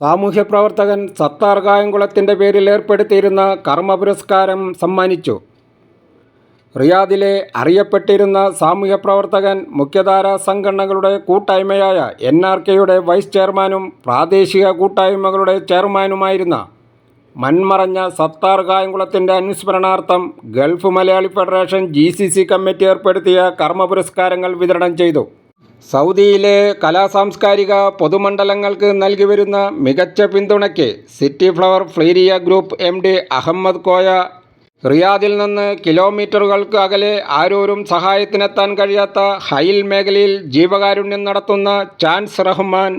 സാമൂഹ്യ പ്രവർത്തകൻ സത്താർ കായംകുളത്തിന്റെ പേരിൽ ഏർപ്പെടുത്തിയിരുന്ന കർമ്മ പുരസ്കാരം സമ്മാനിച്ചു. റിയാദിലെ അറിയപ്പെട്ടിരുന്ന സാമൂഹ്യ പ്രവർത്തകൻ മുഖ്യധാരാ സംഘടനകളുടെ കൂട്ടായ്മയായ എൻ ആർ കെയുടെ വൈസ് ചെയർമാനും പ്രാദേശിക കൂട്ടായ്മകളുടെ ചെയർമാനുമായിരുന്ന മൺമറഞ്ഞ സത്താർ കായംകുളത്തിന്റെ അനുസ്മരണാർത്ഥം Gulf Malayali federation G committee ഏർപ്പെടുത്തിയ കർമ്മ പുരസ്കാരങ്ങൾ വിതരണം ചെയ്തു. സൗദിയിലെ കലാസാംസ്കാരിക പൊതുമണ്ഡലങ്ങൾക്ക് നൽകി വരുന്ന മികച്ച പിന്തുണയ്ക്ക് city flower ഫ്ലീരിയ group M D Ahmed Koya. റിയാദിൽ നിന്ന് കിലോമീറ്ററുകൾക്ക് അകലെ ആരോരും സഹായത്തിനെത്താൻ കഴിയാത്ത ഹൈൽ മേഖലയിൽ ജീവകാരുണ്യം നടത്തുന്ന ചാൻസ് റഹ്മാൻ.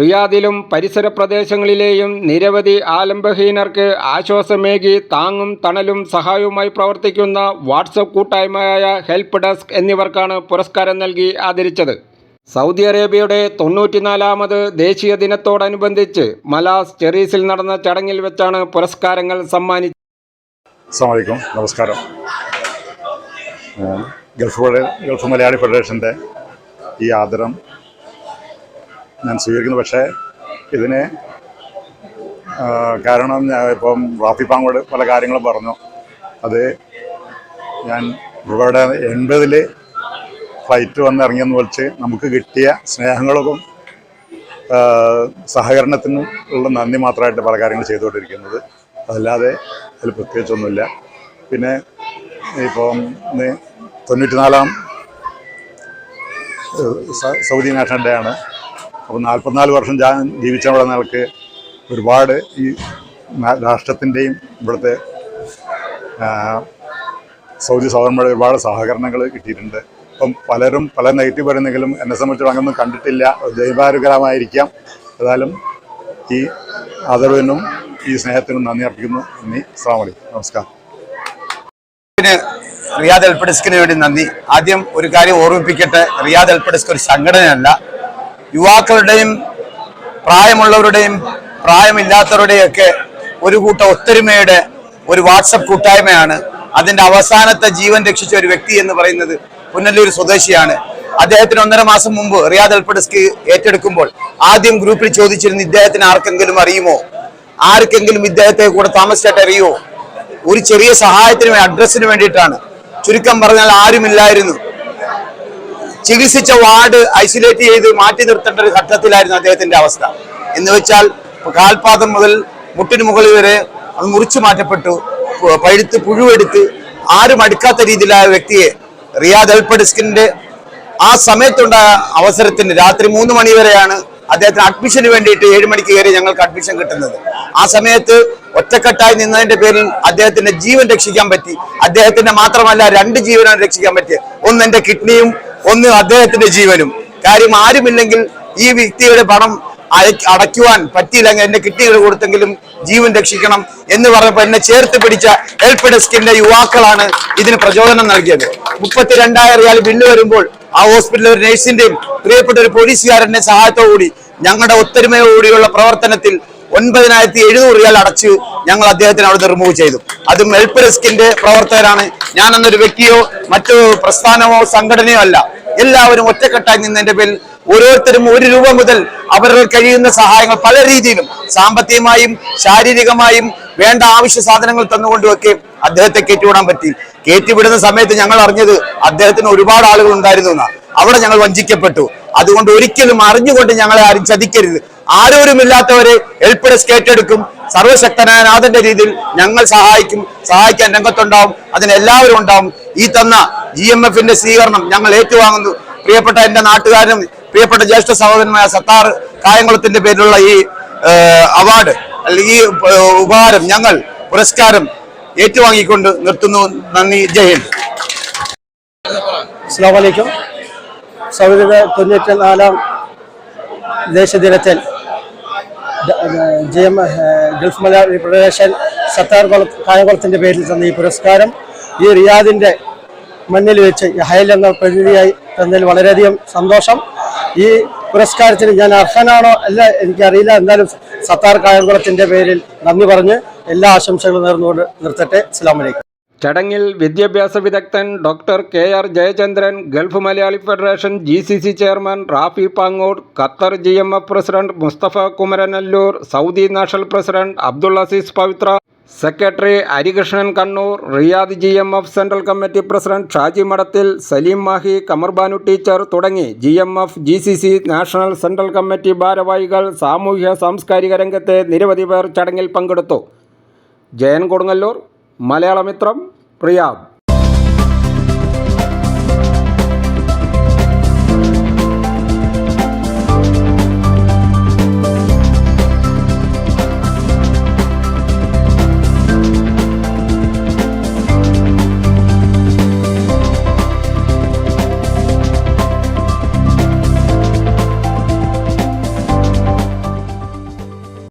റിയാദിലും പരിസര പ്രദേശങ്ങളിലെയും നിരവധി ആലംബഹീനർക്ക് ആശ്വാസമേകി താങ്ങും തണലും സഹായവുമായി പ്രവർത്തിക്കുന്ന വാട്സപ്പ് കൂട്ടായ്മയായ ഹെൽപ്പ് ഡെസ്ക് എന്നിവർക്കാണ് പുരസ്കാരം നൽകി ആദരിച്ചത്. സൗദി അറേബ്യയുടെ തൊണ്ണൂറ്റിനാലാമത് ദേശീയ ദിനത്തോടനുബന്ധിച്ച് മലാസ് ചെറീസിൽ നടന്ന ചടങ്ങിൽ വെച്ചാണ് പുരസ്കാരങ്ങൾ സമ്മാനിച്ചത് നമസ്കാരം. ഗൾഫ് ഗൾഫ് മലയാളി ഫെഡറേഷന്റെ ഈ ആദരം ഞാൻ സ്വീകരിക്കുന്നു. പക്ഷേ ഇതിന് കാരണം ഞാൻ ഇപ്പം റാഫി പാങ്കോട് പല കാര്യങ്ങളും പറഞ്ഞു. അത് ഞാൻ ഇവിടെ എൺപതിൽ ഫ്ലൈറ്റ് വന്നിറങ്ങിയെന്ന് വെച്ച് നമുക്ക് കിട്ടിയ സ്നേഹങ്ങൾക്കും സഹകരണത്തിനും ഉള്ള നന്ദി മാത്രമായിട്ട് പല കാര്യങ്ങൾ ചെയ്തുകൊണ്ടിരിക്കുന്നത്. അതല്ലാതെ അതിൽ പ്രത്യേകിച്ചൊന്നുമില്ല. പിന്നെ ഇപ്പം തൊണ്ണൂറ്റിനാലാം സൗദി നാഷണൽ ഡേ ആണ് അപ്പോൾ നാൽപ്പത്തിനാല് വർഷം ഞാൻ ജീവിച്ചവിടെ നിനക്ക് ഒരുപാട് ഈ രാഷ്ട്രത്തിന്റെയും ഇവിടുത്തെ സൗദി സഹോദരന്മാരുടെ ഒരുപാട് സഹകരണങ്ങൾ കിട്ടിയിട്ടുണ്ട്. ഇപ്പം പലരും പല നെഗറ്റീവ് പറയുന്നെങ്കിലും എന്നെ സംബന്ധിച്ചു അങ്ങൊന്നും കണ്ടിട്ടില്ല. ദൈവാനുഗ്രഹമായിരിക്കാം. ഏതായാലും ഈ ആദരവിനും ഈ സ്നേഹത്തിനും നന്ദി അർപ്പിക്കുന്നു. നന്ദി. അസ്സാം നമസ്കാരം. പിന്നെ റിയാദ് എൽപ്പഡെസ്കിന് വേണ്ടി നന്ദി. ആദ്യം ഒരു കാര്യം ഓർമ്മിപ്പിക്കട്ടെ. റിയാദ് എൽപ്പഡെസ്ക് ഒരു സംഘടനയല്ല. യുവാക്കളുടെയും പ്രായമുള്ളവരുടെയും പ്രായമില്ലാത്തവരുടെയൊക്കെ ഒരു കൂട്ട ഒത്തൊരുമയുടെ ഒരു വാട്സപ്പ് കൂട്ടായ്മയാണ്. അതിന്റെ അവസാനത്തെ ജീവൻ രക്ഷിച്ച ഒരു വ്യക്തി എന്ന് പറയുന്നത് പുനല്ലൂർ സ്വദേശിയാണ്. അദ്ദേഹത്തിന് ഒന്നര മാസം മുമ്പ് റിയാദ് എൽപ്പഡെസ്ക് ഏറ്റെടുക്കുമ്പോൾ ആദ്യം ഗ്രൂപ്പിൽ ചോദിച്ചിരുന്ന ഇദ്ദേഹത്തിന് ആർക്കെങ്കിലും അറിയുമോ? ആർക്കെങ്കിലും ഇദ്ദേഹത്തെ കൂടെ താമസിച്ചായിട്ട് അറിയുമോ? ഒരു ചെറിയ സഹായത്തിന് അഡ്രസ്സിന് വേണ്ടിയിട്ടാണ്. ചുരുക്കം പറഞ്ഞാൽ ആരുമില്ലായിരുന്നു. ചികിത്സിച്ച വാർഡ് ഐസൊലേറ്റ് ചെയ്ത് മാറ്റി നിർത്തേണ്ട ഒരു ഘട്ടത്തിലായിരുന്നു അദ്ദേഹത്തിന്റെ അവസ്ഥ. എന്ന് വെച്ചാൽ കാൽപാദം മുതൽ മുട്ടിന് മുകളിൽ വരെ അത് മുറിച്ചു മാറ്റപ്പെട്ടു. പഴുത്ത് പുഴുവെടുത്ത് ആരും അടുക്കാത്ത രീതിയിലായ വ്യക്തിയെ റിയാദ് എൽപ്പഡിസ്കിന്റെ ആ സമയത്തുണ്ടായ അവസരത്തിന് രാത്രി മൂന്ന് മണി വരെയാണ് അദ്ദേഹത്തിന് അഡ്മിഷന് വേണ്ടിയിട്ട് ഏഴ് മണിക്ക് കയറി ഞങ്ങൾക്ക് അഡ്മിഷൻ കിട്ടുന്നത്. ആ സമയത്ത് ഒറ്റക്കെട്ടായി നിന്നതിന്റെ പേരിൽ അദ്ദേഹത്തിന്റെ ജീവൻ രക്ഷിക്കാൻ പറ്റി. അദ്ദേഹത്തിന്റെ മാത്രമല്ല രണ്ട് ജീവനാണ് രക്ഷിക്കാൻ പറ്റിയത്. ഒന്ന് എന്റെ കിഡ്നിയും ഒന്ന് അദ്ദേഹത്തിന്റെ ജീവനും. കാര്യം ആരുമില്ലെങ്കിൽ ഈ വ്യക്തിയുടെ പണം അടയ്ക്കുവാൻ പറ്റിയില്ലെങ്കിൽ എന്റെ കിട്ടികൾ കൊടുത്തെങ്കിലും ജീവൻ രക്ഷിക്കണം എന്ന് പറഞ്ഞപ്പോൾ എന്നെ ചേർത്ത് പിടിച്ച ഹെൽപ്പ് ഡെസ്കിന്റെ യുവാക്കളാണ് ഇതിന് പ്രചോദനം നൽകിയത്. മുപ്പത്തിരണ്ടായിരം റിയാൽ ബില്ല് വരുമ്പോൾ ആ ഹോസ്പിറ്റലിൽ ഒരു നഴ്സിന്റെയും പ്രിയപ്പെട്ട ഒരു പോലീസുകാരന്റെ സഹായത്തോടുകൂടി ഞങ്ങളുടെ ഒത്തൊരുമയോടുകൂടിയുള്ള പ്രവർത്തനത്തിൽ ഒൻപതിനായിരത്തി എഴുന്നൂറ് റിയാൽ അടച്ച് ഞങ്ങൾ അദ്ദേഹത്തിന് അവിടെ റിമൂവ് ചെയ്തു. അതും ഹെൽപ്പ് ഡെസ്കിന്റെ പ്രവർത്തകരാണ്. ഞാൻ എന്നൊരു വ്യക്തിയോ മറ്റു പ്രസ്ഥാനമോ സംഘടനയോ അല്ല. എല്ലാവരും ഒറ്റക്കെട്ടായി നിന്നതിന്റെ പേരിൽ ഓരോരുത്തരും ഒരു രൂപ മുതൽ അവരുടെ കഴിയുന്ന സഹായങ്ങൾ പല രീതിയിലും സാമ്പത്തികമായും ശാരീരികമായും വേണ്ട ആവശ്യ സാധനങ്ങൾ തന്നുകൊണ്ടുമൊക്കെ അദ്ദേഹത്തെ കയറ്റിവിടാൻ പറ്റി. കയറ്റിവിടുന്ന സമയത്ത് ഞങ്ങൾ അറിഞ്ഞത് അദ്ദേഹത്തിന് ഒരുപാട് ആളുകൾ ഉണ്ടായിരുന്നു എന്നാ. അവിടെ ഞങ്ങൾ വഞ്ചിക്കപ്പെട്ടു. അതുകൊണ്ട് ഒരിക്കലും അറിഞ്ഞുകൊണ്ട് ഞങ്ങളെ ആരും ചതിക്കരുത്. ആരോരുമില്ലാത്തവരെ എൽപിഡസ് ഏറ്റെടുക്കും സർവശക്തനായ നാഥന്റെ രീതിയിൽ ഞങ്ങൾ സഹായിക്കും. സഹായിക്കാൻ രംഗത്തുണ്ടാവും. അതിന് എല്ലാവരും ഉണ്ടാവും. ഈ തന്ന ജി എം എഫിന്റെ സ്വീകരണം ഞങ്ങൾ ഏറ്റുവാങ്ങുന്നു. പ്രിയപ്പെട്ട എന്റെ നാട്ടുകാരനും പ്രിയപ്പെട്ട ജ്യേഷ്ഠ സഹോദരനുമായ സത്താർ കായംകുളത്തിന്റെ പേരിലുള്ള ഈ അവാർഡ് അല്ലെങ്കിൽ ഈ ഉപഹാരം ഞങ്ങൾ പുരസ്കാരം ഏറ്റുവാങ്ങിക്കൊണ്ട് നിർത്തുന്നു. നന്ദി. ജയ് ഹിന്ദ്. അസ്സാം വലൈക്കും സൗദിയുടെ തൊണ്ണൂറ്റി നാലാം ദേശദിനത്തിൽ J M Gulf Malayali federation Sattar കുള കായംകുളത്തിന്റെ പേരിൽ തന്ന ഈ പുരസ്കാരം ഈ റിയാദിന്റെ മണ്ണിൽ വെച്ച് ഹയൽ എന്ന പ്രതിനിധിയായി തന്നതിൽ വളരെയധികം സന്തോഷം. ഈ പുരസ്കാരത്തിന് ഞാൻ അർഹനാണോ അല്ല എനിക്കറിയില്ല. എന്നാലും സത്താർ കായംകുളത്തിന്റെ പേരിൽ നന്ദി പറഞ്ഞ് എല്ലാ ആശംസകളും നേർന്നുകൊണ്ട് നിർത്തട്ടെ. അസ്സാം വലൈക്കും ചടങ്ങിൽ വിദ്യാഭ്യാസ വിദഗ്ധൻ doctor K R Jayachandran Gulf Malayali federation G C C chairman Rafi Pangode Qatar G M F president Mustafa Kumaranellur Saudi national president Abdul Aziz Pavithra secretary Harikrishnan Kannur Riyadh G M F central committee president Shaji Madathil Saleem Mahe Kamarbanu teacher തുടങ്ങി. G M F G C C national central committee ഭാരവാഹികൾ സാമൂഹ്യ സാംസ്കാരിക രംഗത്തെ നിരവധി പേർ ചടങ്ങിൽ പങ്കെടുത്തു. Jayan Kodungallur മലയാളമിത്രം Riyadh